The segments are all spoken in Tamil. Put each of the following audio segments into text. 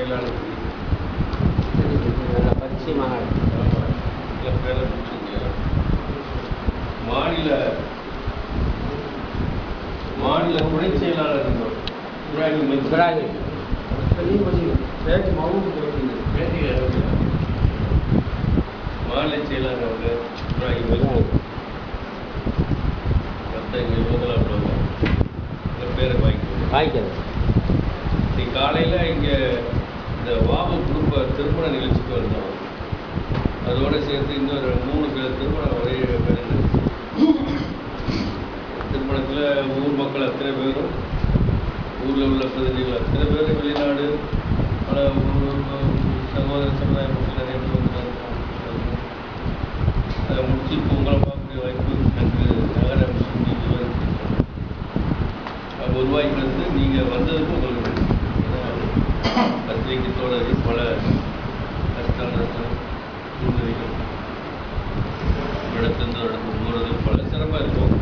மாநாடு. மாநில மாநில துணை செயலாளர் இருந்தவர். இப்ராஹிம். இப்ராஹிம் பேட்டியில் அறிவிக்கிறார். மாநில செயலாளர் அவங்க இப்ராஹிம் இவங்கெல்லாம் உள்ளவங்க. இந்த பேரை வாங்கிக்கோங்க வாங்கிக்கிறது இன்னைக்கு காலையில் இங்கே இந்த வாபு குடும்ப திருமண நிகழ்ச்சிக்கு வந்தோம். அதோட சேர்த்து இன்னொரு மூணு பேர் திருமணம் ஒரே நடந்துச்சு. திருமணத்தில் ஊர் மக்கள் அத்தனை பேரும் ஊரில் உள்ள பிரதிநிதிகள் அத்தனை பேரும் வெளிநாடு. பல சகோதர சமுதாய மக்கள் நிறைய பேர் வந்தாங்க அதை முடிச்சு இப்போ உங்களை பார்க்கக்கூடிய வாய்ப்பு எனக்கு நகர முஸ்லீம் லீக்ல அது உருவாக்கினது நீங்கள் வந்ததுக்கு உங்களுக்கு பத்திரிகை தோழரி பல கஷ்டம் சூழ்நிலைகள் இடத்துலேருந்து இடத்துக்கு போகிறது பல சிறப்பாக இருக்கும்.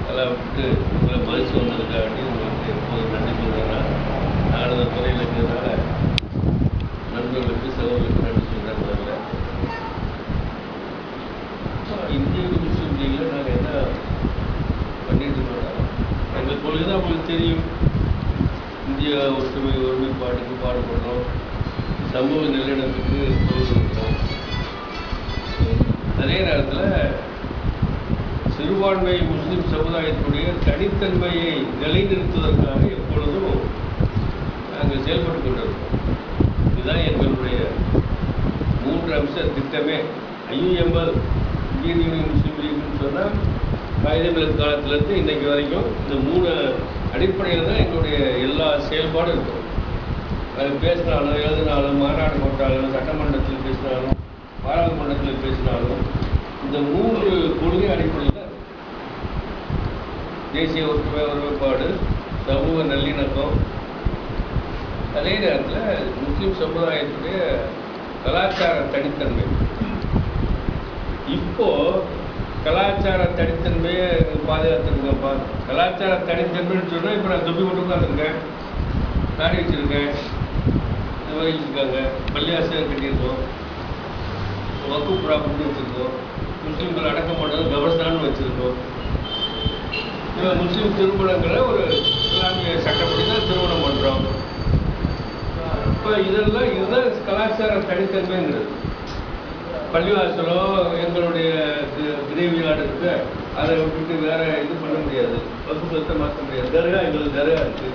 அதெல்லாம் விட்டு உங்களை மதிச்சு வந்ததுக்காண்டி உங்களுக்கு எப்போது நன்றி சொல்கிறேன் நான் அந்த துறையில் இருக்கிறதுனால நண்பர்களுக்கு செலவுகளுக்கு நன்றி சொல்கிறேன் முதல்ல. இந்திய முஸ்லீம் லீகில் நாங்கள் என்ன பண்ணிட்டு இருக்கோம்? எங்கள் கொள்கை தான் உங்களுக்கு தெரியும். இந்திய ஒற்றுமை ஒருமைப்பாட்டுக்கு பாடுபடுறோம். சமூக நல்லிணக்கத்துக்கு கொடுக்குறோம் அதே நேரத்தில் சிறுபான்மை முஸ்லிம் சமுதாயத்துடைய தனித்தன்மையை நிலைநிறுத்துவதற்காக எப்பொழுதும் நாங்கள் செயல்பட்டு கொண்டிருக்கோம் இதுதான் எங்களுடைய மூன்று அம்ச திட்டமே. ஐயுஎம்எல் இந்தியன் யூனியன் முஸ்லீம் லீக்னு சொன்னால் காகிதமிழக காலத்திலேருந்து இன்னைக்கு வரைக்கும் இந்த மூணு அடிப்படையில் தான் எங்களுடைய எல்லா செயல்பாடும் இருக்கும். அது பேசினாலும் எழுதினாலும் மாநாடு போட்டாலும் சட்டமன்றத்தில் பேசினாலும் பாராளுமன்றத்தில் பேசினாலும் இந்த மூன்று கொள்கை அடிப்படையில் தான் தேசிய ஒற்றுமை ஒருமைப்பாடு சமூக நல்லிணக்கம். அதே நேரத்தில் முஸ்லீம் சமுதாயத்துடைய கலாச்சார தனித்தன்மை. இப்போ கலாச்சார தனித்தன்மையை பாதுகாத்துருங்கப்பா. கலாச்சார தனித்தன்மைன்னு சொன்னால் இப்போ நான் தொப்பி போட்டு உட்காந்துருக்கேன் தாடி வச்சுருக்கேன். இந்த மாதிரி இருக்காங்க கட்டியிருக்கோம். வக்கு ப்ராப்பர்ட்டி வச்சுருக்கோம். முஸ்லீம்கள் அடக்கம் பண்ணது கபர்ஸ்தான் வச்சுருக்கோம். இவன் முஸ்லீம் திருமணங்களை ஒரு இஸ்லாமிய சட்டப்படி தான் திருமணம் பண்ணுறோம் இப்போ இதெல்லாம் இதுதான் கலாச்சார தனித்தன்மைங்கிறது பள்ளிவாசலோ எங்களுடைய கிரேவியார்டு இருக்கு அதை விட்டுட்டு வேற இது பண்ண முடியாது. வகுப்பத்தை மாற்ற முடியாது. தர்கா எங்களுக்கு தர்கா இருக்கு.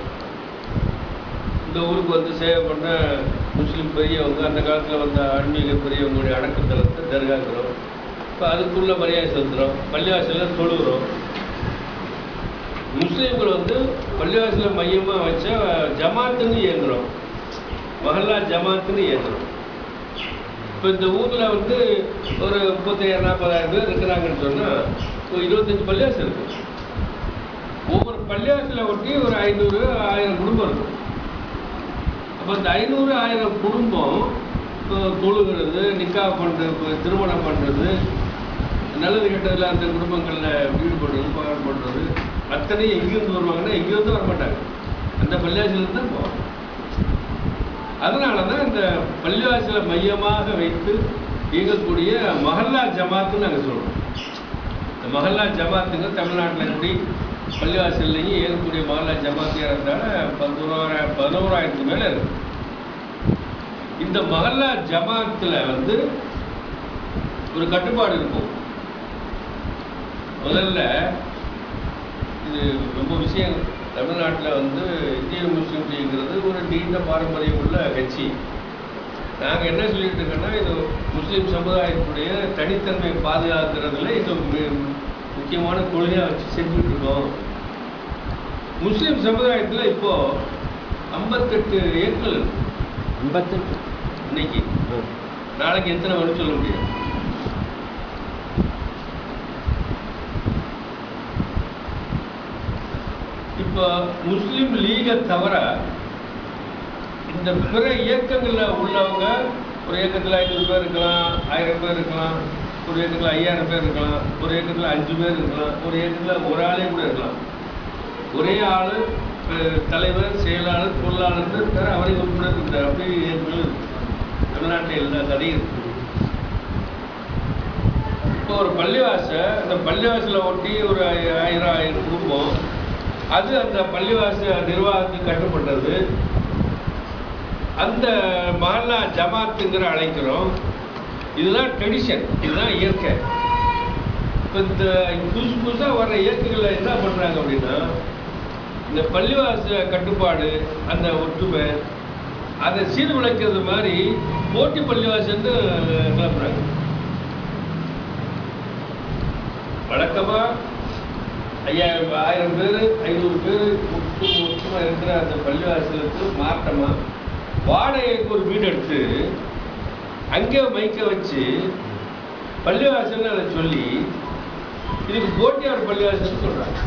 இந்த ஊருக்கு வந்து சேவை பண்ண முஸ்லீம் பெரியவங்க அந்த காலத்தில் வந்த ஆன்மீக பெரியவங்களுடைய அடக்கத்தலத்தை தர்காங்கிறோம். இப்போ அதுக்குள்ள மரியாதை செலுத்துகிறோம் பள்ளிவாசலில் தொழுகிறோம். முஸ்லீம்கள் வந்து பள்ளிவாசலை மையமாக வச்ச ஜமாத்துன்னு இயங்குகிறோம் மஹல்லா ஜமாத்துன்னு இயங்குகிறோம் இப்போ இந்த ஊரில் வந்து ஒரு முப்பத்தையாயிரம் நாற்பதாயிரம் பேர் இருக்கிறாங்கன்னு சொன்னால் ஒரு இருபத்தஞ்சி பள்ளிவாசல் இருக்கு. ஒவ்வொரு பள்ளியாசில் ஒட்டி ஒரு ஐநூறு ஆயிரம் குடும்பம் இருக்கும் அப்போ இந்த ஐநூறு ஆயிரம் குடும்பம் தொழுகிறது நிக்கா பண்ணுறது திருமணம் பண்ணுறது நல்லது கெட்டதில் அந்த குடும்பங்களில் வீடு பண்ணுறது பாடம் பண்ணுறது அத்தனையும் எங்கேருந்து வருவாங்கன்னா எங்கேருந்து வர மாட்டாங்க அந்த பள்ளியாசிலேருந்து தான் போவாங்க. அதனால தான் இந்த பள்ளிவாசலை மையமாக வைத்து இயங்கக்கூடிய மஹல்லா ஜமாத்துன்னு நாங்கள் சொல்கிறோம் இந்த மஹல்லா ஜமாத்துங்க தமிழ்நாட்டில் எப்படி பள்ளிவாசல்லையும் இயங்கக்கூடிய மஹல்லா ஜமாத்தியாக இருந்தால பதினோராயிரம் பதினோராயிரத்துக்கு மேலே இருக்கு. இந்த மஹல்லா ஜமாத்தில் வந்து ஒரு கட்டுப்பாடு இருக்கும். முதல்ல இது ரொம்ப விஷயம். தமிழ்நாட்டில் வந்து இந்திய முஸ்லீம் லீக்ங்கிறது ஒரு நீண்ட பாரம்பரியம் உள்ள கட்சி. நாங்கள் என்ன சொல்லிட்டு இருக்கோன்னா இது முஸ்லீம் சமுதாயத்துடைய தனித்தன்மையை பாதுகாக்கிறதுல இது முக்கியமான கொள்கையாக வச்சு செஞ்சுட்டு இருக்கோம் முஸ்லீம் சமுதாயத்தில் இப்போ ஐம்பத்தெட்டு ஏக்கல் இருக்கு. ஐம்பத்தெட்டு. இன்னைக்கு. நாளைக்கு எத்தனை வரும்னு சொல்ல முடியாது. இப்போ முஸ்லீம் லீகை தவிர இந்த பிற இயக்கங்களில் உள்ளவங்க ஒரு இயக்கத்தில் ஐநூறு பேர் இருக்கலாம் ஆயிரம் பேர் இருக்கலாம் ஒரு இயக்கத்தில் ஐயாயிரம் பேர் இருக்கலாம் ஒரு இயக்கத்தில் அஞ்சு பேர் இருக்கலாம் ஒரு இயக்கத்தில் ஒரு ஆளே கூட இருக்கலாம். ஒரே ஆள் தலைவர் செயலாளர் பொருளாளர் இருக்கார் அவரை கூட இருந்தார் அப்படி இயக்கங்கள் இருக்கு. தமிழ்நாட்டில் எல்லா கதையும் இருக்கு. இப்போ ஒரு பள்ளிவாச அந்த பள்ளிவாசலை ஒட்டி ஒரு ஆயிரம் ஆயிரம் குடும்பம் அது அந்த பள்ளிவாச நிர்வாகத்துக்கு கட்டுப்பட்டது. அந்த மஹல்லா ஜமாத்துங்கிற அழைக்கிறோம். இதுதான் ட்ரெடிஷன் இதுதான் இயற்கை. இப்போ இந்த புதுசு புதுசாக வர்ற இயற்கைகளில் என்ன பண்ணுறாங்க அப்படின்னா இந்த பள்ளிவாச கட்டுப்பாடு அந்த ஒற்றுமை அதை சீர்குலைக்கிறது மாதிரி போட்டி பள்ளிவாசன்னு கிளம்புறாங்க வழக்கமாக ஐயாயிரம் ஆயிரம் பேர் ஐநூறு பேர் ஒட்டு மொத்தமாக இருக்கிற அந்த பள்ளிவாசலுக்கு மாற்றமாக வாடகைக்கு ஒரு வீடு எடுத்து அங்கே மைக்க வச்சு பள்ளிவாசல்னு அதை சொல்லி இதுக்கு போட்டியார் பள்ளிவாசல்னு சொல்கிறாங்க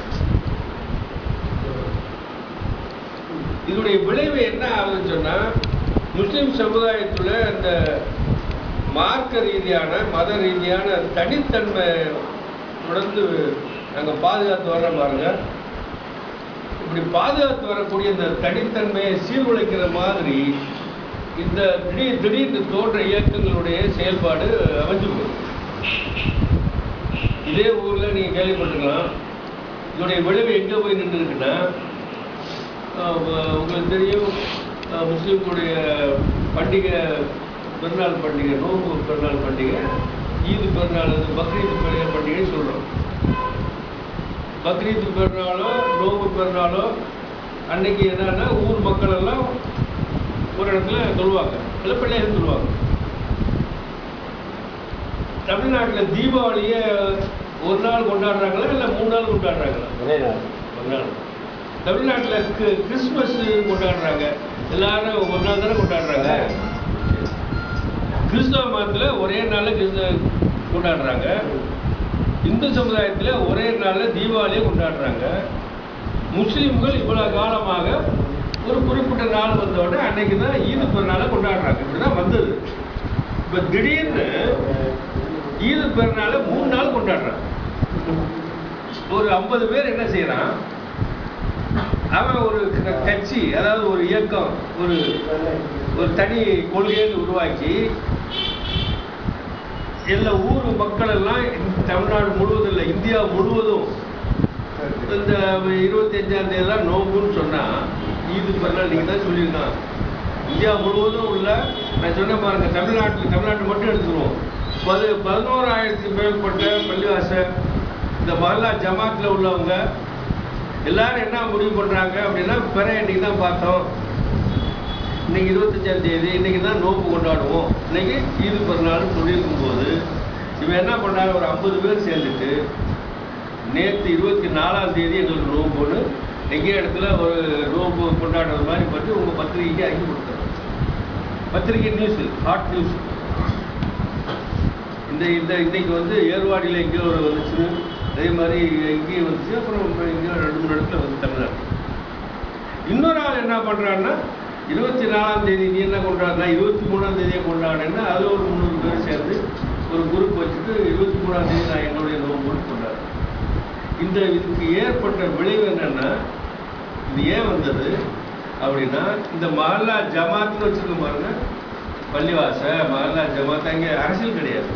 இதனுடைய விளைவு என்ன ஆகுதுன்னு சொன்னால் முஸ்லீம் சமுதாயத்தில் அந்த மார்க்க ரீதியான மத ரீதியான தனித்தன்மை தொடர்ந்து நாங்கள் பாதுகாத்து வர்றோம் பாருங்க. இப்படி பாதுகாத்து வரக்கூடிய இந்த தனித்தன்மையை சீர்குலைக்கிற மாதிரி இந்த திடீர் திடீர்னு தோன்ற இயக்கங்களுடைய செயல்பாடு அமைஞ்சு போகுது. இதே ஊரில் நீங்கள் கேள்விப்பட்டிருக்கலாம். இதனுடைய விளைவு எங்கே போய் நின்றுருக்குன்னா உங்களுக்கு தெரியும் முஸ்லீம்களுடைய பண்டிகை பெருநாள் பண்டிகை நோம்பு பெருநாள் பண்டிகை ஈது பெருநாள் பக்ரீத் பெரிய பண்டிகை சொல்கிறோம் பக்ரீத் பெருநாளோ நோன்பு பெருநாளோ அன்னைக்கு என்னன்னா ஊர் மக்கள் எல்லாம் ஒரு இடத்துல சொல்லுவாங்க. இல்லை பிள்ளைகள் சொல்லுவாங்க. தமிழ்நாட்டில் தீபாவளியை ஒரு நாள் கொண்டாடுறாங்களா இல்லை மூணு நாள் கொண்டாடுறாங்களா? ஒரே நாள். ஒரு நாள். தமிழ்நாட்டில் கிறிஸ்மஸ் கொண்டாடுறாங்க. எல்லாரும் ஒரு நாள் தானே கொண்டாடுறாங்க. கிறிஸ்தவ மதத்தில் ஒரே நாளில் கிறிஸ்தவ கொண்டாடுறாங்க. இந்து சமுதாயத்தில் ஒரே நாளில் தீபாவளியை கொண்டாடுறாங்க. முஸ்லீம்கள் இவ்வளோ காலமாக ஒரு குறிப்பிட்ட நாள் வந்த உடனே அன்னைக்கு தான் ஈது பெருநாளை கொண்டாடுறாங்க. இப்படி தான் வந்தது. இப்போ திடீர்னு ஈது பெருநாளை மூணு நாள் கொண்டாடுறாங்க. ஒரு ஐம்பது பேர் என்ன செய்யறான்? அவன் ஒரு கட்சி அதாவது ஒரு இயக்கம் ஒரு ஒரு தனி கொள்கையை உருவாக்கி எல்லா ஊர் மக்கள் எல்லாம் இந்த தமிழ்நாடு முழுவதும் இல்லை இந்தியா முழுவதும் இந்த இருபத்தி அஞ்சாம் தேதி நோம்புன்னு சொன்னால் ஈது பெருநாள் நீங்கள் தான் சொல்லியிருக்கான் இந்தியா முழுவதும் உள்ள நான் சொன்ன பாருங்க தமிழ்நாட்டில் தமிழ்நாட்டு மட்டும் எடுத்துருவோம் பது பதினோராயிரத்துக்கு மேற்பட்ட பள்ளிவாசல் இந்த மஹல்லா ஜமாத்தில் உள்ளவங்க எல்லாரும் என்ன முடிவு பண்ணுறாங்க அப்படின்னா பிற இன்னைக்கு தான் பார்த்தோம். இன்னைக்கு இருபத்தஞ்சாம் தேதி இன்னைக்கு தான் நோன்பு கொண்டாடுவோம். இன்னைக்கு ஈது பெருநாள்னு சொல்லியிருக்கும் போது இவன் என்ன பண்ணாங்க? ஒரு ஐம்பது பேர் சேர்ந்துட்டு நேற்று இருபத்தி நாலாம் தேதி எங்களுக்கு நோன்புன்னு எங்கே இடத்துல ஒரு ரூம் கொண்டாடுறது மாதிரி பற்றி உங்கள் பத்திரிகைக்கு அங்கி கொடுத்துறோம் பத்திரிகை நியூஸ் ஹாட் நியூஸ் இந்த இந்த இன்னைக்கு வந்து ஏர்வாடியில் எங்கேயோ ஒரு வந்துச்சு. அதே மாதிரி எங்கேயும் வந்துச்சு. அப்புறம் எங்கேயோ ரெண்டு மூணு இடத்துல வந்து தமிழ்நாடு. இன்னொரு ஆள் என்ன பண்ணுறான்னா இருபத்தி நாலாம் தேதி நீ என்ன கொண்டாடுனா இருபத்தி மூணாம் தேதியை கொண்டாடுன்னா அது ஒரு முந்நூறு பேர் சேர்ந்து ஒரு குரூப் வச்சுட்டு இருபத்தி மூணாம் தேதி நான் என்னுடைய நோன்புன்னு சொன்னார். இந்த இதுக்கு ஏற்பட்ட விளைவு என்னென்னா இது ஏன் வந்தது அப்படின்னா இந்த மஹல்லா ஜமாத்துன்னு வச்சுருக்க பாருங்க. பள்ளிவாச மஹல்லா ஜமாத் அங்கே அரசியல் கிடையாது.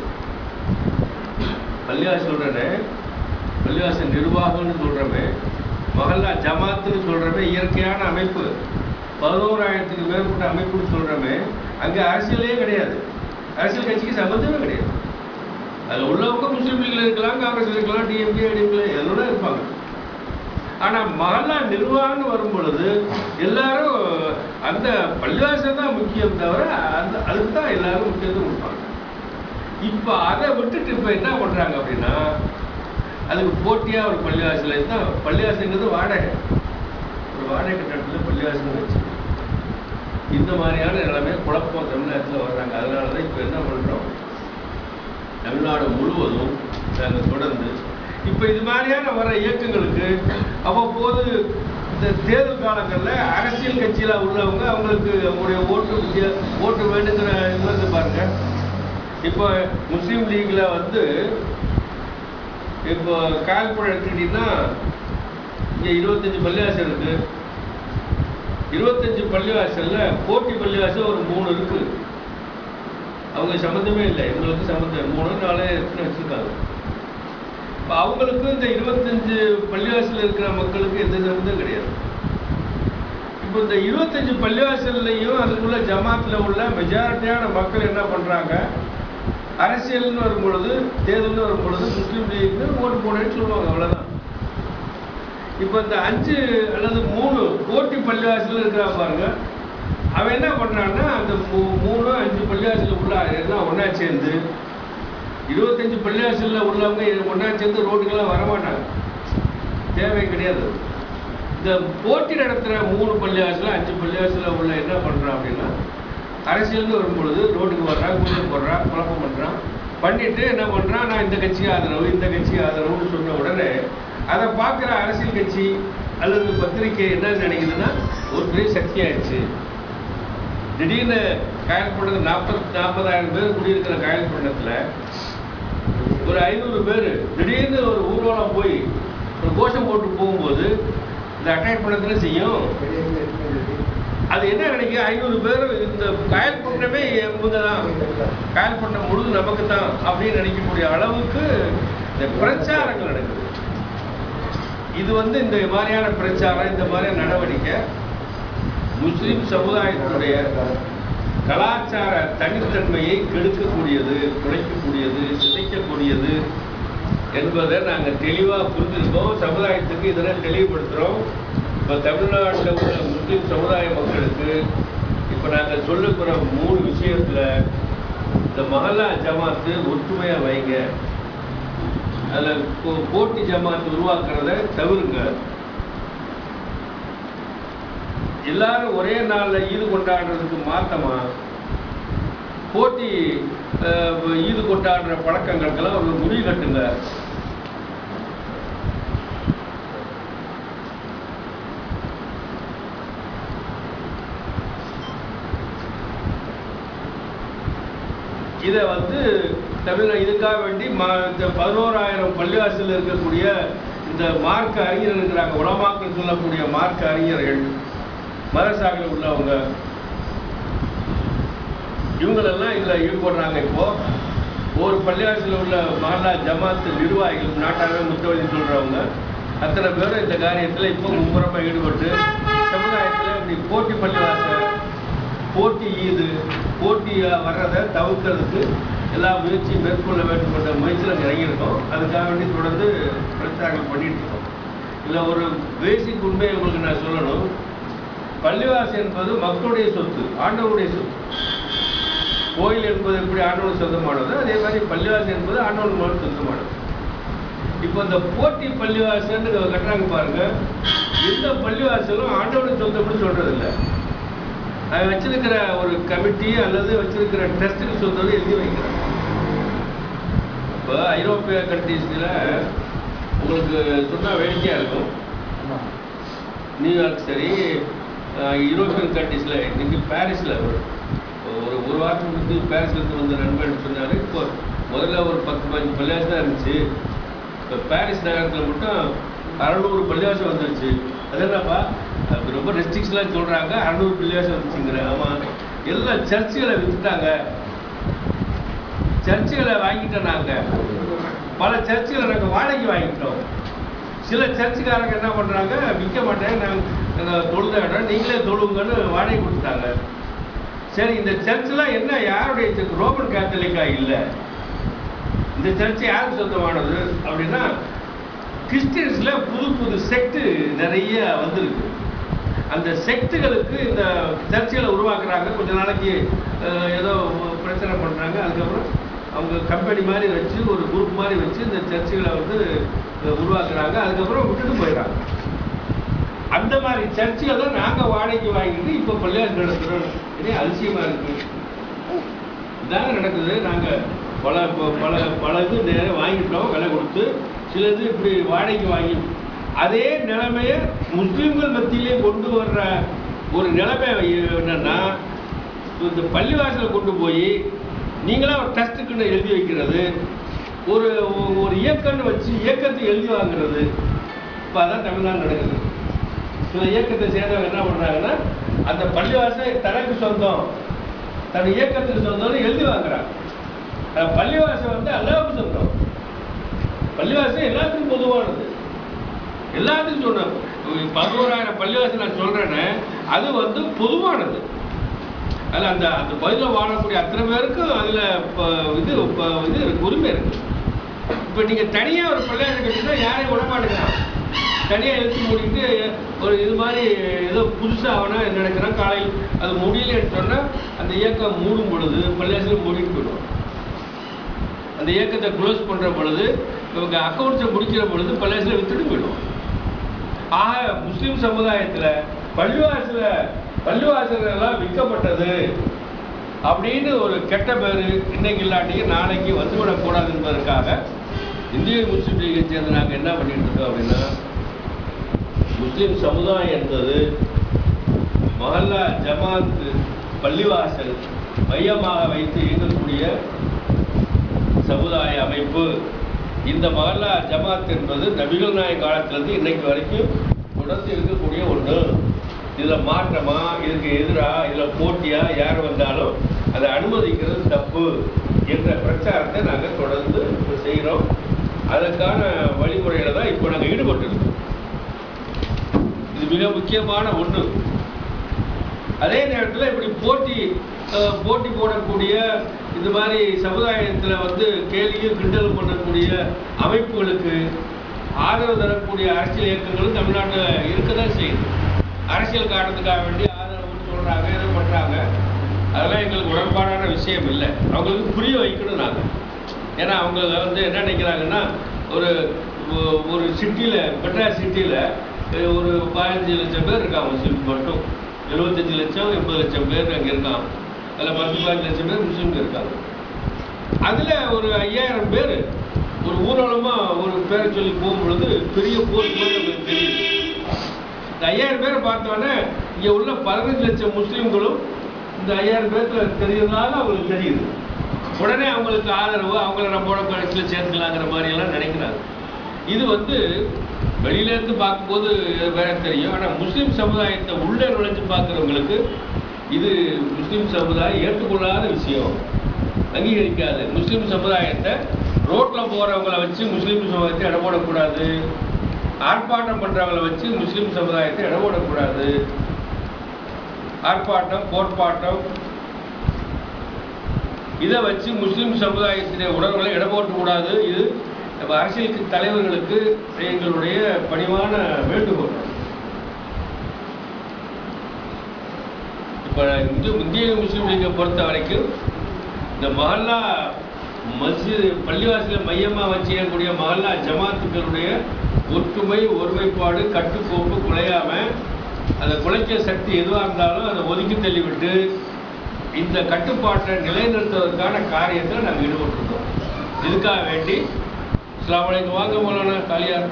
பள்ளிவாசல் சொல்கிறேனே பள்ளிவாசல் நிர்வாகம்னு சொல்கிறமே மஹல்லா ஜமாத்துன்னு சொல்கிறமே இயற்கையான அமைப்பு. பதினோராயிரத்துக்கு மேற்பட்ட அமைப்புன்னு சொல்கிறோமே அங்கே அரசியலே கிடையாது. அரசியல் கட்சிக்கு சம்மந்தமே கிடையாது. அதில் உள்ளவங்க முஸ்லீம் லீக்ல இருக்கலாம் காங்கிரஸ் இருக்கலாம் டிஎம்கே டிஎம்கே எல்லாம் இருப்பாங்க. ஆனால் மகல்லா நிர்வாகம்னு வரும் பொழுது எல்லாரும் அந்த பள்ளிவாசல் தான் முக்கியம் தவிர அந்த அதுக்கு தான் எல்லாரும் முக்கியத்துவம் கொடுப்பாங்க. இப்போ அதை விட்டுட்டு இப்போ என்ன பண்ணுறாங்க அப்படின்னா அதுக்கு போட்டியாக ஒரு பள்ளிவாசல் தான் பள்ளிவாசல்ங்கிறது வாடகை. ஒரு வாடகை கட்டடத்தில் பள்ளிவாசல் வச்சு. இந்த மாதிரியான நிலைமை குழப்பம் தமிழ்நாட்டில் வர்றாங்க. அதனால தான் இப்போ என்ன பண்ணுறோம் தமிழ்நாடு முழுவதும் நாங்கள் தொடர்ந்து இப்போ இது மாதிரியான வர இயக்கங்களுக்கு அவ்வப்போது இந்த தேர்தல் காலங்களில் அரசியல் கட்சியில் உள்ளவங்க அவங்களுக்கு அவங்களுடைய ஓட்டு ஓட்டு வேண்டுங்கிற இது வந்து பாருங்க. இப்போ முஸ்லீம் லீக்ல வந்து இப்போ கால்புரம் எடுத்துக்கிட்டிங்கன்னா இங்கே இருபத்தஞ்சி பள்ளிவாசல் இருக்கு. இருபத்தஞ்சு பள்ளிவாசலில் போட்டி பள்ளிவாசல் ஒரு மூணு இருக்குது அவங்க சம்மந்தமே இல்லை. எங்களுக்கு சம்மந்தம் மூணு நாலு எத்தனை வச்சிருக்காங்க? இப்போ அவங்களுக்கும் இந்த இருபத்தஞ்சு பள்ளிவாசல் இருக்கிற மக்களுக்கு எந்த சம்மந்தம் கிடையாது. இப்போ இந்த இருபத்தஞ்சு பள்ளிவாசல்லையும் அதுக்குள்ள ஜமாத்தில் உள்ள மெஜாரிட்டியான மக்கள் என்ன பண்ணுறாங்க அரசியல்னு வரும்பொழுது தேர்தல்னு வரும்பொழுது முஸ்லீம் லீக்கு ஓட்டு போடுன்னு சொல்லுவாங்க. அவ்வளோதான் இப்போ இந்த அஞ்சு அல்லது மூணு போட்டி பள்ளிவாசல் இருக்கிறா பாருங்கள் அவன் என்ன பண்ணுறான்னா அந்த மூ- மூணு அஞ்சு பள்ளிவாசல் உள்ள எல்லாம் ஒன்றா சேர்ந்து இருபத்தஞ்சு பள்ளிவாசலில் உள்ளவங்க ஒன்றா சேர்ந்து ரோட்டுக்கெல்லாம் வரமாட்டாங்க. தேவை கிடையாது. இந்த போட்டி நடத்துகிற மூணு பள்ளிவாசல் அஞ்சு பள்ளிவாசலில் உள்ள என்ன பண்ணுறான் அப்படின்னா அரசியல்னு வரும்பொழுது ரோட்டுக்கு வர்றான் கூட்டம் போடுறான் குழப்பம் பண்ணுறான் பண்ணிட்டு என்ன பண்ணுறான் நான் இந்த கட்சிக்கு ஆதரவு இந்த கட்சிக்கு ஆதரவுன்னு சொன்ன உடனே அதை பார்க்குற அரசியல் கட்சி அல்லது பத்திரிக்கை என்ன நினைக்குதுன்னா ஒரு பெரிய சக்தி ஆயிடுச்சு திடீர்னு காயல்பட்டணம் நாற்பத்தி நாற்பதாயிரம் பேர் குடியிருக்கிற காயல்பட்டணத்தில் ஒரு ஐநூறு பேர் திடீர்னு ஒரு ஊர்வலம் போய் ஒரு கோஷம் போட்டு போகும்போது இந்த அட்டாக் பண்ணத்தில் செய்யும்? அது என்ன கிடைக்கும்? ஐநூறு பேர் இந்த காயல் காயல்பட்டினமே இவங்க தான் காயல்பட்டினம் முழுது நமக்கு தான் அப்படின்னு நினைக்கக்கூடிய அளவுக்கு இந்த பிரச்சாரங்கள் நடக்குது. இது வந்து இந்த மாதிரியான பிரச்சாரம் இந்த மாதிரியான நடவடிக்கை முஸ்லிம் சமுதாயத்தினுடைய கலாச்சார தனித்தன்மையை கெடுக்கக்கூடியது குறைக்கக்கூடியது சிதைக்கக்கூடியது என்பதை நாங்கள் தெளிவாக புரிஞ்சிருக்கோம். சமுதாயத்துக்கு இதெல்லாம் தெளிவுபடுத்துகிறோம் இப்போ தமிழ்நாட்டில் உள்ள முஸ்லீம் சமுதாய மக்களுக்கு இப்போ நாங்கள் சொல்லுக்கிற மூணு விஷயத்தில் இந்த மஹல்லா ஜமாத்து ஒற்றுமையாக வைங்க. அதில் போட்டி ஜமாத்து உருவாக்குறத தவிருங்க. எல்லாரும் ஒரே நாளில் ஈது கொண்டாடுறதுக்கு மாத்தமா? போட்டி ஈது கொண்டாடுற பழக்கங்களுக்கெல்லாம் ஒரு முடிவு கட்டுங்க. இதை வந்து தமிழ் இதுக்காக வேண்டி ம இந்த பதினோராயிரம் பள்ளிவாசலில் இருக்கக்கூடிய இந்த மார்க்க அறிஞர் இருக்கிறாங்க உலமாக்கள் சொல்லக்கூடிய மார்க்க அறிஞர்கள். மதரசாவில் உள்ளவங்க. இவங்களெல்லாம் இதில் ஈடுபடுறாங்க இப்போ. ஒரு பள்ளிவாசலில் உள்ள மஹல்லா ஜமாத்து நிர்வாகிகள் நாட்டாகவே முத்தவழி சொல்கிறவங்க அத்தனை பேரும் இந்த காரியத்தில் இப்போ மும்முரமாக ஈடுபட்டு சமுதாயத்தில் இப்படி போட்டி பள்ளிவாசல் போட்டி ஈது போட்டி வர்றதை தவிர்க்கிறதுக்கு எல்லா முயற்சியும் மேற்கொள்ள வேண்டும் என்ற முயற்சியில் இறங்கியிருக்கோம். அதுக்காக வேண்டி தொடர்ந்து பிரச்சாரங்கள் பண்ணிட்டு இருக்கோம். இதில் ஒரு பேசிக் உண்மையை உங்களுக்கு நான் சொல்லணும். பள்ளிவாசி என்பது மக்களுடைய சொத்து ஆண்டவருடைய சொத்து. கோயில் என்பது எப்படி ஆண்டவனுக்கு சொந்தமானது? அதே மாதிரி பள்ளிவாசி என்பது ஆண்டவனுக்கு சொந்தமானது. இப்போ இந்த போட்டி பள்ளிவாசன்னு கட்டுறாங்க பாருங்க. எந்த பள்ளிவாசலும் ஆண்டவனுக்கு சொந்தம்னு சொல்றது இல்லை அது வச்சிருக்கிற ஒரு கமிட்டி அல்லது வச்சிருக்கிற ட்ரஸ்ட்டுக்கு சொந்தம் எழுதி வைக்கிறாங்க. இப்போ ஐரோப்பிய கண்ட்ரீஸில் உங்களுக்கு சொன்னால் வேடிக்கையாக இருக்கும். நியூயார்க் சரி யூரோப்பியன் கண்ட்ரிஸில் இன்றைக்கி பாரிஸில் ஒரு ஒரு ஒரு வாரத்துக்கு முந்தி பாரிஸ்லேருந்து வந்த நண்பன் சொன்னார். இப்போ முதல்ல ஒரு பத்து பதினஞ்சு பள்ளியாசம் தான் இருந்துச்சு. இப்போ பாரிஸ் நகரத்தில் மட்டும் அறநூறு பள்ளியாசம் வந்துருச்சு. அது என்னப்பா? அது ரொம்ப ரெஸ்ட்ரிக்ஷன்லாம் சொல்கிறாங்க அறநூறு பள்ளியாசம் வந்துச்சுங்கிறேன் ஆமாம் எல்லாம் சர்ச்சுகளை விற்றுட்டாங்க சர்ச்சுகளை வாங்கிட்டோம் நாங்கள் பல சர்ச்சுகளை நாங்கள் வாடகைக்கு வாங்கிட்டோம். சில சர்ச்சுக்காரங்க என்ன பண்ணுறாங்க விற்க மாட்டேன் நாங்கள் தொழுத இடம் நீங்களே தொழுங்கன்னு வாடகை கொடுத்தாங்க சரி இந்த சர்ச்செலாம் என்ன யாருடைய சர்ச் ரோமன் கேத்தலிக்கா இல்லை. இந்த சர்ச் யாருக்கு சொந்தமானது அப்படின்னா கிறிஸ்டியன்ஸில் புது புது செக்டு நிறைய வந்திருக்கு. அந்த செக்டுகளுக்கு இந்த சர்ச்சுகளை உருவாக்குறாங்க. கொஞ்ச நாளைக்கு ஏதோ பிரச்சனை பண்ணுறாங்க அதுக்கப்புறம் அவங்க கம்பெனி மாதிரி வச்சு ஒரு குரூப் மாதிரி வச்சு இந்த சர்ச்சுகளை வந்து உருவாக்குறாங்க. அதுக்கப்புறம் விட்டுட்டு போயிடுறாங்க. அந்த மாதிரி சர்ச்சுகளை தான் நாங்கள் வாடகைக்கு வாங்கிட்டு இப்போ பள்ளியார் நடத்துகிறோம் இதே அதிசயமாக இருக்கு. இதாங்க நடக்குது. நாங்கள் பல ப- பல பல இது நேரம் வாங்கிட்டோம் விலை கொடுத்து. சிலது இப்படி வாடகைக்கு வாங்கி அதே நிலைமையை முஸ்லீம்கள் மத்தியிலே கொண்டு வர்ற ஒரு நிலைமை என்னன்னா இந்த பள்ளிவாசலை கொண்டு போய் நீங்களாம் ஒரு ட்ரஸ்ட்டுக்குன்னு எழுதி வைக்கிறது. ஒரு ஒரு இயக்கம்னு வச்சு இயக்கத்தை எழுதி வாங்குறது. இப்போ அதான் தமிழ்நாடு நடக்குது. சில இயக்கத்தை சேர்ந்தவங்க என்ன பண்ணுறாங்கன்னா அந்த பள்ளிவாசல் தனக்கு சொந்தம். தன் இயக்கத்துக்கு சொந்தம்னு எழுதி வாங்குறாங்க ஆனா வந்து எல்லாருக்கும் சொந்தம். பள்ளிவாசல் எல்லாத்துக்கும் பொதுவானது. எல்லாத்துக்கும் சொன்னேன் பதினோராயிரம் பள்ளிவாசி நான் சொல்றேன்னு அது வந்து பொதுவானது. அதில் அந்த அந்த பகுதியில் வாழக்கூடிய அத்தனை பேருக்கும் அதில் இது இப்போ இது உரிமை இருக்கு. இப்போ நீங்கள் தனியாக ஒரு பள்ளியாசம் கட்டினா யாரையும் விட மாட்டேங்கிறான் தனியாக எழுத்து மூடிட்டு ஒரு இது மாதிரி ஏதோ புதுசாக அவனா நினைக்கிறான்? காலையில் அது முடியலன்னு சொன்னால் அந்த இயக்கம் மூடும் பொழுது பள்ளியாசிரியர் மூடிட்டு போயிடுவோம் அந்த இயக்கத்தை க்ளோஸ் பண்ணுற பொழுது இவங்க அக்கௌண்ட்ஸை முடிக்கிற பொழுது பள்ளியாசிரியர் வித்துட்டு போயிடுவோம் ஆக முஸ்லீம் சமுதாயத்தில் பள்ளிவாசல பள்ளிவாசலெல்லாம் விற்கப்பட்டது அப்படின்னு ஒரு கெட்ட பேர் இன்னைக்கு இல்லாட்டிக்கு நாளைக்கு வந்துவிடக்கூடாது என்பதற்காக இந்திய முஸ்லீம் லீகை சேர்ந்து நாங்கள் என்ன பண்ணிட்டு இருக்கோம் அப்படின்னா முஸ்லீம் சமுதாயம் என்பது மஹல்லா ஜமாத் பள்ளிவாசல் மையமாக வைத்து இயங்கக்கூடிய சமுதாய அமைப்பு. இந்த மஹல்லா ஜமாத் என்பது நபிகள் நாயக காலத்திலிருந்து இன்னைக்கு வரைக்கும் தொடர்ந்து இருக்கக்கூடிய ஒன்று இதில் மாற்றமா இதுக்கு எதிராக இதில் போட்டியாக யார் வந்தாலும் அதை அனுமதிக்கிறது தப்பு என்ற பிரச்சாரத்தை நாங்கள் தொடர்ந்து செய்கிறோம் அதற்கான வழிமுறையில் தான் இப்போ நாங்கள் ஈடுபட்டிருக்கோம். இது மிக முக்கியமான ஒன்று அதே நேரத்தில் இப்படி போட்டி போட்டி போடக்கூடிய இந்த மாதிரி சமுதாயத்தில் வந்து கேலியும் கிண்டலும் பண்ணக்கூடிய அமைப்புகளுக்கு ஆதரவு தரக்கூடிய அரசியல் இயக்கங்களும் தமிழ்நாட்டில் இருக்க தான் செய்யுது. அரசியல் காரணத்துக்காக வேண்டி ஆதரவு சொல்கிறாங்க எதுவும் பண்ணுறாங்க அதெல்லாம் எங்களுக்கு உடன்பாடான விஷயம் இல்லை. அவங்களுக்கு புரிய வைக்கணும் நாங்கள் ஏன்னா அவங்க வந்து என்ன நினைக்கிறாங்கன்னா ஒரு ஒ- ஒரு சிட்டியில் மெட்ராஸ் சிட்டியில் ஒரு பதினஞ்சு லட்சம் பேர் இருக்காங்க முஸ்லீம் மட்டும். எழுபத்தஞ்சு லட்சம் எண்பது லட்சம் பேர் அங்கே இருக்காங்க. அதில் பத்து பதினஞ்சு லட்சம் பேர் முஸ்லீம்கள் இருக்காங்க. அதில் ஒரு ஐயாயிரம் பேர் ஒரு ஊர்வலமாக ஒரு பேரை சொல்லி போகும்பொழுது பெரிய போர் மாதிரி தெரியுது. இந்த ஐயாயிரம் பேரை பார்த்தோன்னே இங்கே உள்ள பதினஞ்சு லட்சம் முஸ்லீம்களும் இந்த ஐயாயிரம் பேர்த்துல தெரியறதுனால அவங்களுக்கு தெரியுது. உடனே அவங்களுக்கு ஆதரவு அவங்கள நம்மளோட கடைசியில் சேர்த்துக்கலாங்கிற மாதிரி எல்லாம் நினைக்கிறாங்க. இது வந்து வெளியிலேருந்து பார்க்கும்போது வேற தெரியும். ஆனால் முஸ்லீம் சமுதாயத்தை உள்ளே நுழைஞ்சு பார்க்குறவங்களுக்கு இது முஸ்லீம் சமுதாயம் ஏற்றுக்கொள்ளாத விஷயம். அங்கீகரிக்காது. முஸ்லீம் சமுதாயத்தை ரோட்டில் போகிறவங்களை வச்சு முஸ்லீம் சமுதாயத்தை இட போடக்கூடாது ஆர்ப்பாட்டம் பண்ணுறவங்களை வச்சு முஸ்லீம் சமுதாயத்தை இட போடக்கூடாது ஆர்ப்பாட்டம் கோட்பாட்டம் இதை வச்சு முஸ்லீம் சமுதாயத்தினுடைய உணர்வுகளை இட போட்டக்கூடாது இது நம்ம அரசியல் தலைவர்களுக்கு எங்களுடைய பணிவான வேண்டுகோள். இப்போ இந்து இந்திய முஸ்லீம் லீக்கை பொறுத்த வரைக்கும் இந்த மஹல்லா மஸ்ஜித் பள்ளிவாசலை மையமாக வச்சுக்கக்கூடிய மஹல்லா ஜமாத்துக்களுடைய ஒற்றுமை ஒருமைப்பாடு கட்டுக்கோப்பு குலையாம அதை குலைக்க சக்தி எதுவாக இருந்தாலும் அதை ஒதுக்கி தள்ளிவிட்டு இந்த கட்டுப்பாட்டை நிலைநிறுத்துவதற்கான காரியத்தில் நாங்கள் ஈடுபட்டிருக்கோம். இதுக்காக வேண்டி அஸ்லாம் அலைக்கும். வாங்க மௌலானா காலியார்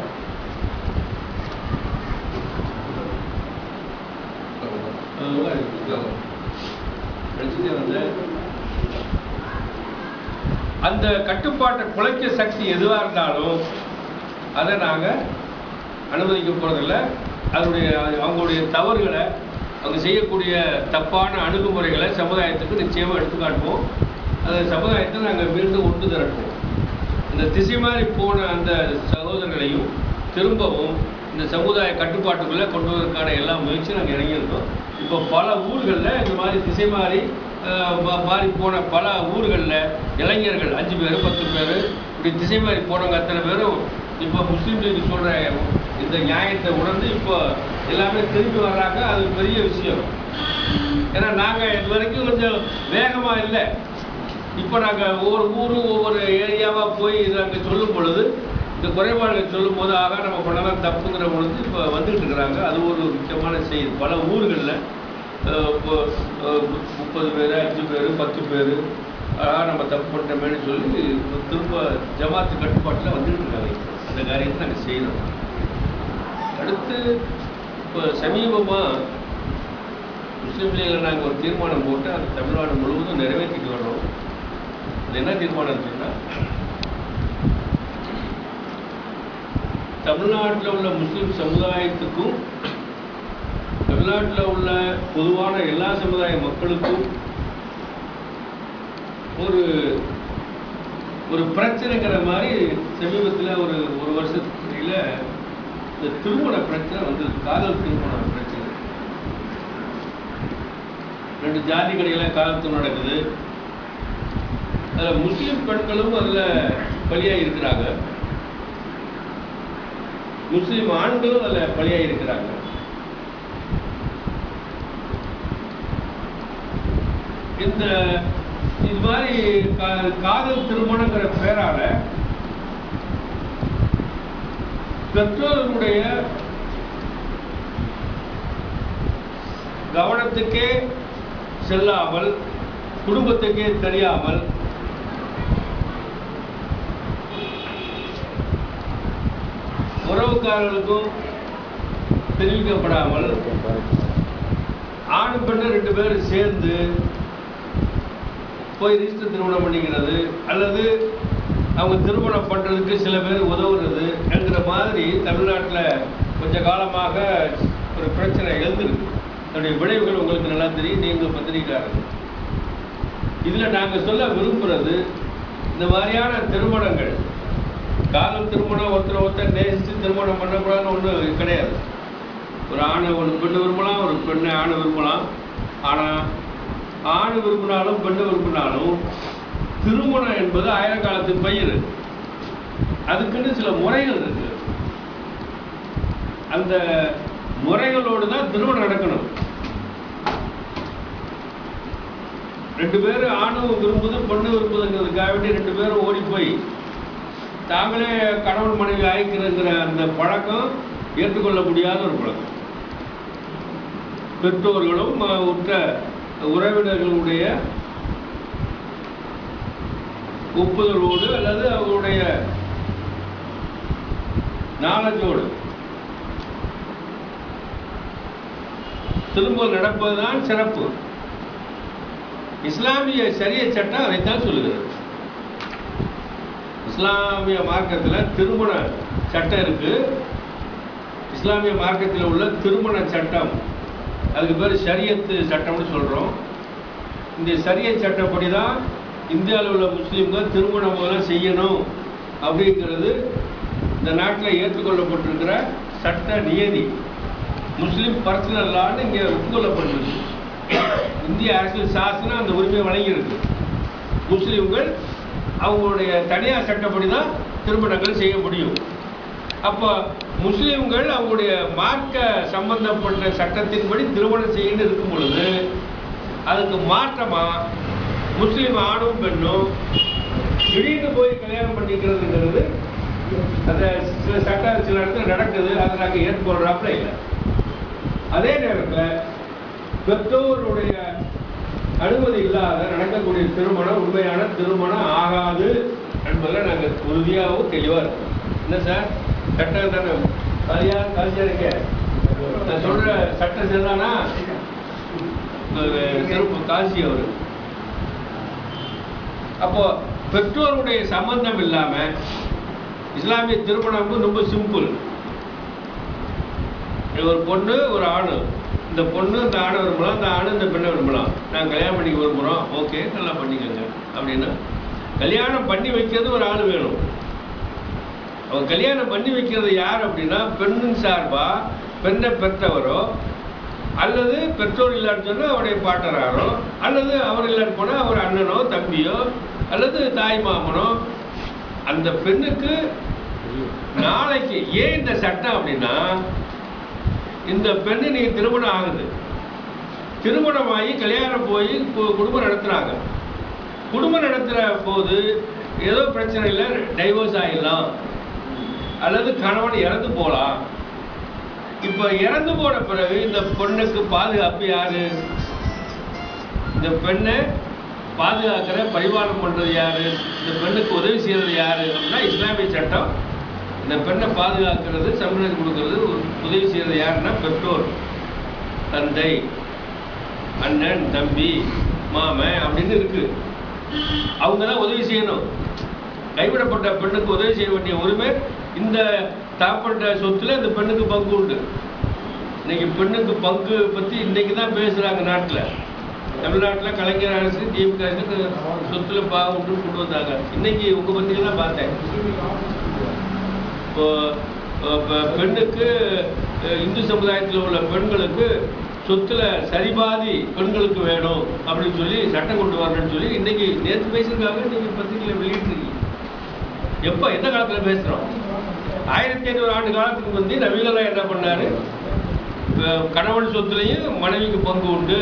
அந்த கட்டுப்பாட்டை குலைக்க சக்தி எதுவாக இருந்தாலும் அதை நாங்கள் அனுமதிக்க போகிறதில்ல அதனுடைய அவங்களுடைய தவறுகளை அவங்க செய்யக்கூடிய தப்பான அணுகுமுறைகளை சமுதாயத்துக்கு நிச்சயமாக எடுத்து காட்டுவோம் அதை சமுதாயத்தை நாங்கள் மீண்டும் ஒன்று திரட்டுவோம். இந்த திசை மாறி போன அந்த சகோதரர்களையும் திரும்பவும் இந்த சமுதாய கட்டுப்பாட்டுக்குள்ளே கொண்டு வருவதற்கான எல்லா முயற்சியும் நாங்கள் இறங்கியிருந்தோம் இப்போ பல ஊர்களில் இந்த மாதிரி திசை மாறி மாறி போன பல ஊர்களில் இளைஞர்கள் அஞ்சு பேர் பத்து பேர் இப்படி திசை மாறி போனவங்க அத்தனை பேரும் இப்போ முஸ்லீம் லீக் சொல்கிற இந்த நியாயத்தை உணர்ந்து இப்போ எல்லாமே திரும்பி வர்றாங்க. அது பெரிய விஷயம். ஏன்னா நாங்கள் இது வரைக்கும் கொஞ்சம் வேகமாக இல்லை. இப்போ நாங்கள் ஒவ்வொரு ஊரும் ஒவ்வொரு ஏரியாவாக போய் நாங்கள் அங்கே சொல்லும் பொழுது இந்த குறைபாடுகள் சொல்லும் போது ஆகா நம்ம பண்ணலாம் தப்புங்கிற பொழுது இப்போ வந்துட்டு இருக்கிறாங்க. அது ஒரு முக்கியமான செய்தி. பல ஊர்களில் முப்பது பேர் அஞ்சு பேர் பத்து பேர் ஆக நம்ம தப்பு பண்ணிட்டோமேன்னு சொல்லி திரும்ப ஜமாத்து கட்டுப்பாட்டில் வந்துட்டு இருக்காங்க. அந்த காரியத்தை நாங்கள் செய்யணும் அடுத்து இப்போ சமீபமாக முஸ்லீம் லீகில் நாங்கள் ஒரு தீர்மானம் போட்டு அந்த தமிழ்நாடு முழுவதும் நிறைவேற்றிட்டு வர்றோம். என்ன தீர்மானம் இருக்குன்னா தமிழ்நாட்டில் உள்ள முஸ்லீம் சமுதாயத்துக்கும் தமிழ்நாட்டில் உள்ள பொதுவான எல்லா சமுதாய மக்களுக்கும் ஒரு ஒரு பிரச்சனைங்கிற மாதிரி சமீபத்தில் ஒரு ஒரு வருஷத்துல இந்த திருமண பிரச்சனை வந்து காதல் திருமண பிரச்சனை. ரெண்டு ஜாதி கடையில் காதல் நடக்குது. அதில் முஸ்லீம் பெண்களும் அதில் பலியாக இருக்கிறாங்க முஸ்லீம் ஆண்களும் அதில் பலியாக இருக்கிறாங்க இந்த இது மாதிரி கா- காதல் திருமணங்கிற பேரால பெற்றோர்களுடைய கவனத்துக்கே செல்லாமல் குடும்பத்துக்கே தெரியாமல் உறவுக்காரர்களுக்கும் தெரிவிக்கப்படாமல் ஆண் பெண்ணு ரெண்டு பேரும் சேர்ந்து போய் ரிஜிஸ்டர் திருமணம் பண்ணிக்கிறது அல்லது அவங்க திருமணம் பண்ணுறதுக்கு சில பேர் உதவுறது என்கிற மாதிரி தமிழ்நாட்டில் கொஞ்ச காலமாக ஒரு பிரச்சனை எழுந்திருக்கு. அதனுடைய விளைவுகள் உங்களுக்கு நல்லா தெரியும் நீங்கள் பத்திரிக்கையாளர்கள் இதில் நாங்கள் சொல்ல விரும்புகிறது இந்த மாதிரியான திருமணங்கள் காதல் திருமணம் ஒருத்தர் ஒருத்தர் நேசித்து திருமணம் பண்ணக்கூடாதுன்னு ஒன்றும் கிடையாது. ஒரு ஆணை ஒரு பெண்ணு விரும்பலாம் ஒரு பெண்ணை ஆணை விரும்பலாம். ஆனால் ஆண் விரும்பினாலும் பெண்ணு விரும்பினாலும் திருமணம் என்பது ஆயிரக்காலத்து பயிர். அதுக்குன்னு சில முறைகள் இருக்கு. அந்த முறைகளோடு தான் திருமணம் நடக்கணும். ரெண்டு பேரும் ஆணும் விரும்புது பெண்ணு விரும்புதுங்கிறதுக்காக வேண்டி ரெண்டு பேரும் ஓடி போய் தாங்களே கணவன் மனைவி ஆயிக்கிறங்கிற அந்த பழக்கம் ஏற்றுக்கொள்ள முடியாத ஒரு பழக்கம். பெற்றோர்களும் உற்ற உறவினர்களுடைய ஒப்புதலோடு அல்லது அவருடைய நாலஞ்சோடு திரும்ப நடப்பதுதான் சிறப்பு. இஸ்லாமிய சரிய சட்டம் அதைத்தான் சொல்லுகிறது. இஸ்லாமிய மார்க்கத்தில் திருமண சட்டம் இருக்கு. இஸ்லாமிய மார்க்கத்தில் உள்ள திருமண சட்டம். அதுக்கு பேர் சரியத்து சட்டம்னு சொல்கிறோம் இந்த சரிய சட்டப்படி தான் இந்தியாவில் உள்ள முஸ்லீம்கள் திருமணம் முதல்ல செய்யணும் அப்படிங்கிறது இந்த நாட்டில் ஏற்றுக்கொள்ளப்பட்டிருக்கிற சட்ட நியதி. முஸ்லீம் பர்சனல் லான்னு இங்கே ஒப்புக்கொள்ளப்பட்டிருக்கு. இந்திய அரசியல் சாசனம் அந்த உரிமையை வழங்கியிருக்கு. முஸ்லீம்கள் அவங்களுடைய தனியார் சட்டப்படி தான் திருமணங்கள் செய்ய முடியும். அப்போ முஸ்லீம்கள் அவங்களுடைய மார்க்க சம்பந்தப்பட்ட சட்டத்தின்படி திருமணம் செய்யணும் இருக்கும் பொழுது அதுக்கு மாற்றமாக முஸ்லீம் ஆணும் பெண்ணும் திடீர்னு போய் கல்யாணம் பண்ணிக்கிறதுங்கிறது அந்த சில சட்ட சில இடத்துல நடக்குது அதை நாங்கள் ஏற்படுறாப்புல இல்லை. அதே நேரத்தில் பெற்றோருடைய அனுமதி இல்லாத நடக்கக்கூடிய திருமணம் உண்மையான திருமணம் ஆகாது என்பதில் நாங்கள் உறுதியாகவும் தெளிவாக இருக்கோம். என்ன சார்? சட்டம் தானே? சரியாக காலியா இருக்க? நான் சொல்கிற சட்டம் சரிதானா? திருப்பு சிறப்பு காசி அவர். அப்போ பெற்றோருடைய சம்பந்தம் இல்லாம இஸ்லாமிய திருமணம் ரொம்ப சிம்பிள். ஒரு பொண்ணு ஒரு ஆணு. இந்த பொண்ணு இந்த ஆணை விரும்பலாம் இந்த ஆணு இந்த பெண்ணை விரும்பலாம் நாங்கள் கல்யாணம் பண்ணிக்க விரும்புகிறோம் ஓகே நல்லா பண்ணிக்கோங்க. அப்படின்னா கல்யாணம் பண்ணி வைக்கிறது ஒரு ஆள் வேணும். அவன் கல்யாணம் பண்ணி வைக்கிறது யார் அப்படின்னா பெண்ணின் சார்பா பெண்ணை பெற்றவரோ அல்லது பெற்றோர் இல்லான்னு சொன்னால் அவருடைய பாட்டராரோ அல்லது அவர் இல்லைன்னு போனால் அவர் அண்ணனோ தம்பியோ அல்லது தாய் மாமனோ அந்த பெண்ணுக்கு நாளைக்கு ஏன் இந்த சட்டம் அப்படின்னா இந்த பெண்ணு நீ திருமணம் ஆகுது. திருமணம் ஆகி கல்யாணம் போய் குடும்பம் நடத்துறாங்க. குடும்பம் நடத்துகிற போது ஏதோ பிரச்சனை இல்லை டைவோர்ஸ் ஆகிடலாம் அல்லது கணவன் இறந்து போகலாம் இப்போ இறந்து போன பிறகு இந்த பொண்ணுக்கு பாதுகாப்பு யாரு? இந்த பெண்ணை பாதுகாக்கிற பரிமாணம் பண்றது யாரு? இந்த பெண்ணுக்கு உதவி செய்யறது யாரு? அப்படின்னா இஸ்லாமிய சட்டம் இந்த பெண்ணை பாதுகாக்கிறது சம்பளம் கொடுக்கறது உதவி செய்யறது யாருன்னா பெற்றோர். தந்தை அண்ணன் தம்பி மாமன் அப்படின்னு இருக்கு. அவங்க தான் உதவி செய்யணும். கைவிடப்பட்ட பெண்ணுக்கு உதவி செய்ய வேண்டிய உரிமை இந்த தாப்பட்ட சொத்துல இந்த பெண்ணுக்கு பங்கு உண்டு. இன்னைக்கு பெண்ணுக்கு பங்கு பற்றி இன்னைக்கு தான் பேசுகிறாங்க நாட்டில். தமிழ்நாட்டில் கலைஞர் அரசு திமுக அரசு சொத்துல பாகுன்னு கொண்டு வந்தாங்க. இன்னைக்கு உங்கள் பத்திரிகை தான் பார்த்தேன். பெண்ணுக்கு இந்து சமுதாயத்தில் உள்ள பெண்களுக்கு சொத்துல சரிபாதி பெண்களுக்கு வேணும் அப்படின்னு சொல்லி சட்டம் கொண்டு வரணும்னு சொல்லி இன்னைக்கு நேற்று பேசியிருக்காங்க இன்னைக்கு பத்திரிகையில் வெளியிட்டிருக்கீங்க. எப்போ எந்த காலத்தில் பேசுகிறோம் ஆயிரத்தி ஐநூறு ஆண்டு காலத்துக்கு வந்து ரவிகரா என்ன பண்ணாரு? கணவன் சொத்துலையும் மனைவிக்கு பங்கு உண்டு.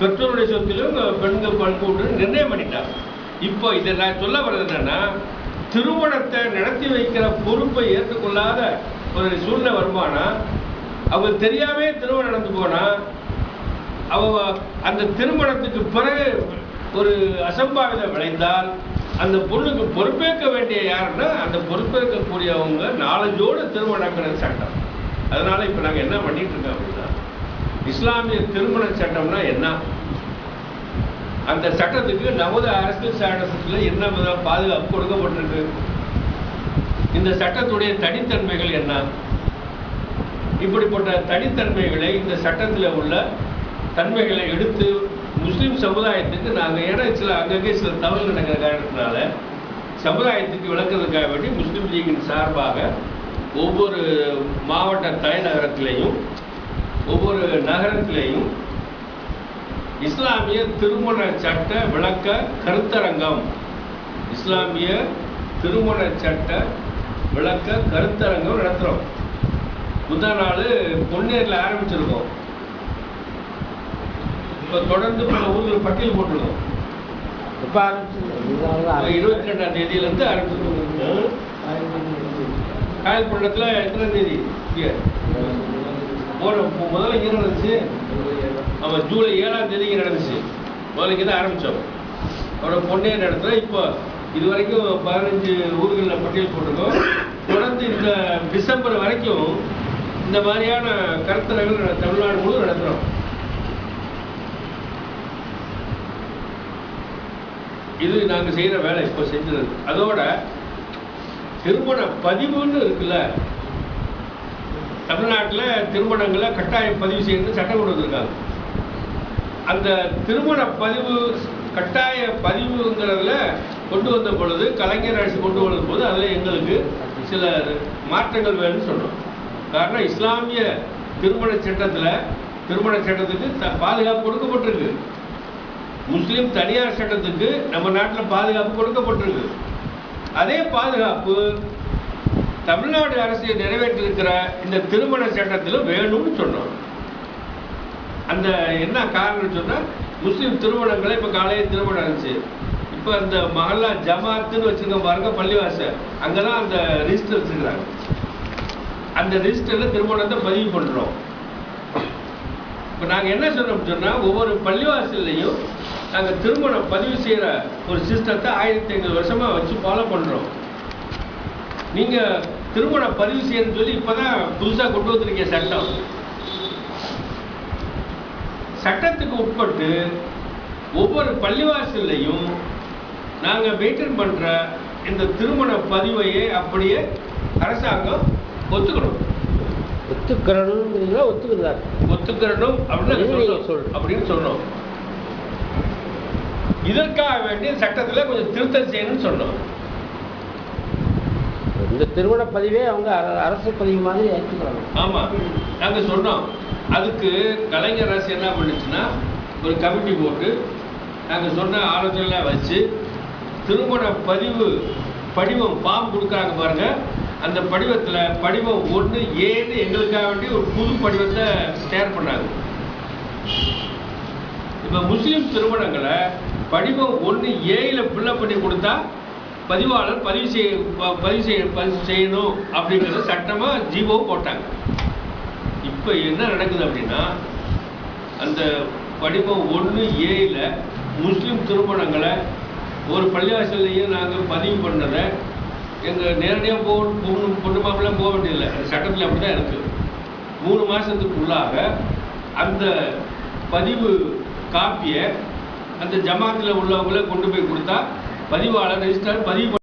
பெற்றோருடைய சொத்திலும் பெண்கள் பங்கு உண்டு நிர்ணயம் பண்ணிட்டார் இப்போ இதை நான் சொல்ல வர்றது என்னன்னா திருமணத்தை நடத்தி வைக்கிற பொறுப்பை ஏற்றுக்கொள்ளாத ஒரு சூழ்நிலை வருமானா? அவங்க தெரியாமே திருமணம் நடந்து போனா அவங்க அந்த திருமணத்துக்கு பிறகு ஒரு அசம்பாவிதம் விளைந்தால் அந்த பொண்ணுக்கு பொறுப்பேற்க வேண்டிய யாருன்னா அந்த பொறுப்பேற்கக்கூடியவங்க நாலஞ்சோடு திருமணங்கிற சட்டம். அதனால இப்போ நாங்கள் என்ன பண்ணிட்டு இருக்கோம் அப்படின்னா இஸ்லாமிய திருமண சட்டம்னா என்ன? அந்த சட்டத்துக்கு நமது அரசியல் சாசனத்தில் என்ன வித பாதுகாப்பு கொடுக்கப்பட்டிருக்கு? இந்த சட்டத்துடைய தனித்தன்மைகள் என்ன? இப்படிப்பட்ட தனித்தன்மைகளை இந்த சட்டத்தில் உள்ள தன்மைகளை எடுத்து முஸ்லீம் சமுதாயத்துக்கு நாங்கள் ஏன்னா சில அங்கங்கே சில தவறு நடக்கிற காரணத்தினால சமுதாயத்துக்கு விளக்குறதுக்காக வேண்டி முஸ்லீம் லீகின் சார்பாக ஒவ்வொரு மாவட்ட தலைநகரத்திலையும் ஒவ்வொரு நகரத்திலையும் இஸ்லாமிய திருமண சட்ட விளக்க கருத்தரங்கம். இஸ்லாமிய திருமண சட்ட விளக்க கருத்தரங்கம் நடத்துகிறோம் முந்தா நாள் பொன்னேரில் ஆரம்பிச்சிருக்கோம். இப்போ தொடர்ந்து பல ஊரில் பட்டியல் போட்டிருக்கோம். எப்போ ஆரம்பிச்சு இருபத்தி ரெண்டாம் தேதியிலேருந்து ஆரம்பிச்சிருக்கோம். காயல்பள்ளத்தில் எத்தனை தேதி? போன முதல்ல இங்கே நடந்துச்சு. ஆமாம் ஜூலை ஏழாம் தேதிக்கு நடந்துச்சு. முதல்ல தான் ஆரம்பித்தோம் அப்புறம் பொன்னே நடத்துல இப்போ இது வரைக்கும் பதினஞ்சு ஊர்களில் பட்டியல் போட்டிருக்கோம். தொடர்ந்து இந்த டிசம்பர் வரைக்கும் இந்த மாதிரியான கருத்தரங்கள் தமிழ்நாடு முழு நடத்துகிறோம் இது நாங்கள் செய்கிற வேலை இப்போ செஞ்சது. அதோட திருமண பதிவுன்னு இருக்குல்ல? தமிழ்நாட்டில் திருமணங்களை கட்டாயம் பதிவு செய்யணும்னு சட்டம் கொண்டு வந்திருக்காங்க. அந்த திருமண பதிவு கட்டாய பதிவுங்கிறதுல கொண்டு வந்த பொழுது கலைஞர் அரசு கொண்டு வந்த போது அதில் எங்களுக்கு சில மாற்றங்கள் வேணும்னு சொன்னோம் காரணம் இஸ்லாமிய திருமண சட்டத்தில் திருமண சட்டத்துக்கு த- பாதுகாப்பு கொடுக்கப்பட்டிருக்கு. முஸ்லீம் தனியார் சட்டத்துக்கு நம்ம நாட்டில் பாதுகாப்பு கொடுக்கப்பட்டிருக்கு. அதே பாதுகாப்பு தமிழ்நாடு அரசு நிறைவேற்றிருக்கிற இந்த திருமண சட்டத்தில் வேணும்னு சொன்னோம். அந்த என்ன காரணம்னு சொன்னால் முஸ்லீம் திருமணங்களை இப்போ காலையில் திருமணம் இருந்துச்சு இப்போ அந்த மஹல்லா ஜமாத்துன்னு வச்சுருக்க பாருங்க பள்ளிவாசல் அங்கெல்லாம் அந்த ரிஜிஸ்டர் வச்சுருக்கிறாங்க. அந்த ரிஜிஸ்டரில் திருமணத்தை பதிவு பண்ணுறோம் இப்போ நாங்கள் என்ன சொல்கிறோம் சொன்னால் ஒவ்வொரு பள்ளிவாசல்லையும் நாங்கள் திருமணம் பதிவு செய்கிற ஒரு சிஸ்டத்தை ஆயிரத்தி ஐநூறு வருஷமாக வச்சு ஃபாலோ பண்ணுறோம் நீங்கள் திருமணம் பதிவு செய்யணும்னு சொல்லி இப்போ தான் புதுசாக கொண்டு வந்திருக்கீங்க சட்டம். சட்டத்துக்கு உட்பட்டு ஒவ்வொரு பள்ளிவாசல்லையும் நாங்கள் மெயின்டைன் பண்ணுற இந்த திருமண பதிவையே அப்படியே அரசாங்கம் ஒத்துக்கணும். ஒத்துக்கிறணுங்கிறீங்களா ஒத்துக்கிறதா ஒத்துக்கிறணும் அப்படின்னு. சொல்லணும். அப்படின்னு சொன்னோம். இதற்காக வேண்டிய சட்டத்தில் கொஞ்சம் திருத்தம் செய்யணும்னு சொன்னோம். இந்த திருமண பதிவே அவங்க அர- அரசு பதிவு மாதிரி ஏற்றுக்கிறாங்க ஆமா. நாங்க சொன்னோம். அதுக்கு கலைஞர் அரசு என்ன பண்ணுச்சுன்னா ஒரு கமிட்டி போட்டு நாங்கள் சொன்ன ஆலோசனைலாம் வச்சு திருமண பதிவு படிவம் ஃபார்ம் கொடுக்குறாங்க பாருங்க. அந்த படிவத்தில் படிவம் ஒன்று ஏன்னு எங்களுக்காக வேண்டி ஒரு புது படிவத்தை தயார் பண்ணாங்க இப்போ முஸ்லீம் திருமணங்களை படிவம் ஒன்று ஏயில் ஃபில்லப் பண்ணி கொடுத்தா பதிவாளர் பதிவு செய்ய ப- பதிவு செய்ய பதிவு செய்யணும் அப்படிங்கிறத சட்டமாக ஜீவோ போட்டாங்க. இப்போ என்ன நடக்குது அப்படின்னா அந்த படிவம் ஒன்று ஏயில் முஸ்லீம் திருமணங்களை ஒரு பள்ளிவாசல்லையும் நாங்கள் பதிவு பண்ணதை எங்கள் நேரடியாக போ பொண்ணு பொண்ணு மாப்பிள்ள போக வேண்டியதில்லை. அந்த சட்டத்தில் அப்படி தான் இருக்குது மூணு மாதத்துக்குள்ளாக அந்த பதிவு காப்பியை அந்த ஜமாத்தில் உள்ளவங்கள கொண்டு போய் கொடுத்தா பதிவாளர் ரெஜிஸ்டர் பதிவு